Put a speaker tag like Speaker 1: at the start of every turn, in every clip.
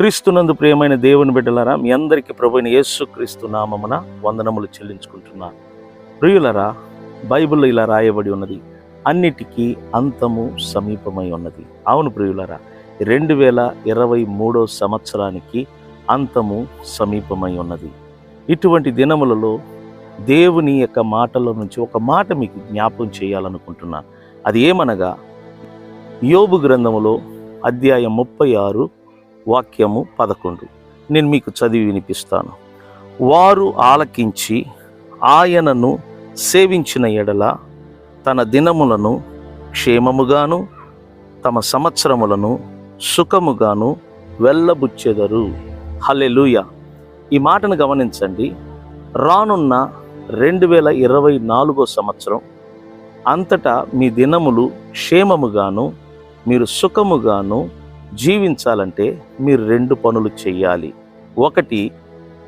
Speaker 1: క్రీస్తునందు ప్రియమైన దేవుని బిడ్డలారా మీ అందరికీ ప్రభుని యేసు క్రీస్తు నామమున వందనములు చెల్లించుకుంటున్నాను ప్రియులరా బైబిల్లో ఇలా రాయబడి ఉన్నది అన్నిటికీ అంతము సమీపమై ఉన్నది. అవును ప్రియులరా రెండు వేల ఇరవై మూడో సంవత్సరానికి అంతము సమీపమై ఉన్నది. ఇటువంటి దినములలో దేవుని యొక్క మాటల నుంచి ఒక మాట మీకు జ్ఞాపం చేయాలనుకుంటున్నాను అది ఏమనగా యోబు గ్రంథములో అధ్యాయం ముప్పై ఆరు వాక్యము పదకొండు. నేను మీకు చదివి వినిపిస్తాను. వారు ఆలకించి ఆయనను సేవించిన ఎడల తన దినములను క్షేమముగాను తమ సంవత్సరములను సుఖముగాను వెళ్ళబుచ్చెదరు. హలెలుయ ఈ మాటను గమనించండి. రానున్న రెండు వేల ఇరవై నాలుగో సంవత్సరం అంతటా మీ దినములు క్షేమముగాను మీరు సుఖముగాను జీవించాలంటే మీరు రెండు పనులు చేయాలి ఒకటి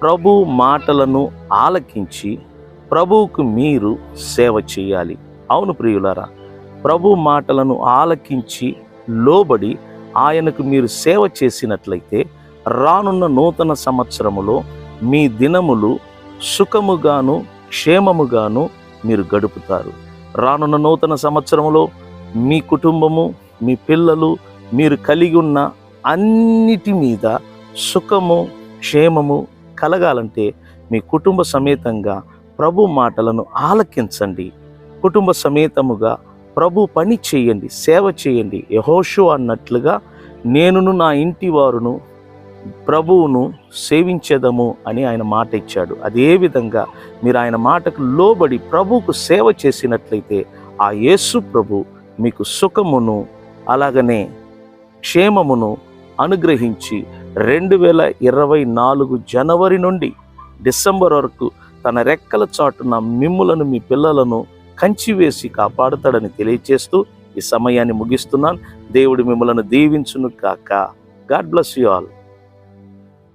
Speaker 1: ప్రభు మాటలను ఆలకించి ప్రభువుకు మీరు సేవ చేయాలి అవును ప్రియులారా ప్రభు మాటలను ఆలకించి లోబడి ఆయనకు మీరు సేవ చేసినట్లయితే రానున్న నూతన సంవత్సరములో మీ దినములు సుఖముగాను క్షేమముగాను మీరు గడుపుతారు. రానున్న నూతన సంవత్సరంలో మీ కుటుంబము మీ పిల్లలు మీరు కలిగి ఉన్న అన్నిటి మీద సుఖము క్షేమము కలగాలంటే మీ కుటుంబ సమేతంగా ప్రభు మాటలను ఆలకించండి. కుటుంబ సమేతముగా ప్రభు పని చేయండి సేవ చేయండి. యహోషు అన్నట్లుగా నేనును నా ఇంటి వారును ప్రభువును సేవించేదము అని ఆయన మాట ఇచ్చాడు. అదే విధంగా మీరు ఆయన మాటకు లోబడి ప్రభువుకు సేవ చేసినట్లయితే ఆ యేసు ప్రభు మీకు సుఖమును అలాగనే క్షేమమును అనుగ్రహించి రెండు వేల ఇరవై నాలుగు జనవరి నుండి డిసెంబర్ వరకు తన రెక్కల చాటున మిమ్ములను మీ పిల్లలను కంచివేసి కాపాడుతాడని తెలియచేస్తూ ఈ సమయాన్ని ముగిస్తున్నాను. దేవుడు మిమ్మలను దీవించును కాక గాడ్ బ్లస్ యు ఆల్.